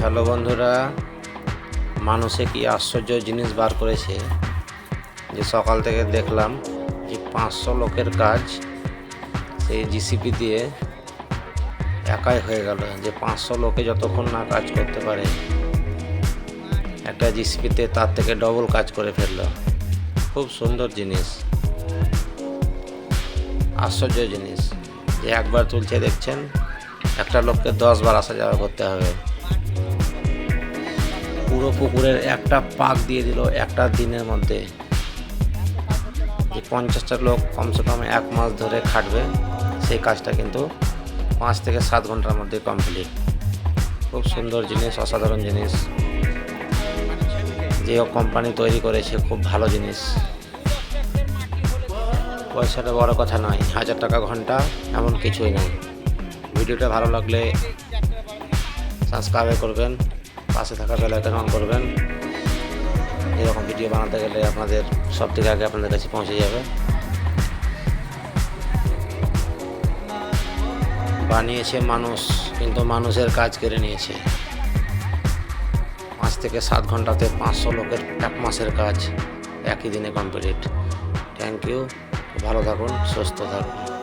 Hello বন্ধুরা, মানুষে কি আশ্চর্য জিনিস বার করেছে? যে সকাল থেকে দেখলাম যে পাঁচশো লোকের কাজ সেই জিসিপি দিয়ে একাই হয়ে গেল, যে পাঁচশো লোকে যতক্ষণ না কাজ করতে পারে, একটা জিসিপিতে তার থেকে ডবল কাজ করে ফেলল। খুব সুন্দর জিনিস। আশ্চর্য জিনিস। যে একবার তুলছে দেখছেন, একটা লোককে দশ বার আসা যাওয়া করতে হবে। পুরো পুকুরের একটা পাক দিয়ে দিল একটা দিনের মধ্যে। যে পঞ্চাশটা লোক কমসে কম এক মাস ধরে খাটবে। সেই কাজটা কিন্তু পাঁচ থেকে সাত ঘণ্টার মধ্যে কমপ্লিট। খুব সুন্দর জিনিস, অসাধারণ জিনিস। যে কোম্পানি তৈরি করেছে খুব ভালো জিনিস। পয়সাটা বড় কথা নয়, হাজার টাকা ঘণ্টা এমন কিছুই নয়। ভিডিওটা ভালো লাগলে সাবস্ক্রাইব করবেন। পাশে থাকা বেল আইকন অন করবেন। এরকম ভিডিও বানাতে গেলে আপনাদের সব থেকে আগে আপনাদের কাছে পৌঁছে যাবে। বানিয়েছে মানুষ, কিন্তু মানুষের কাজ কেড়ে নিয়েছে। পাঁচ থেকে সাত ঘন্টাতে পাঁচশো লোকের এক মাসের কাজ একই দিনে কমপ্লিট থ্যাংক ইউ ভালো থাকুন, সুস্থ থাকুন।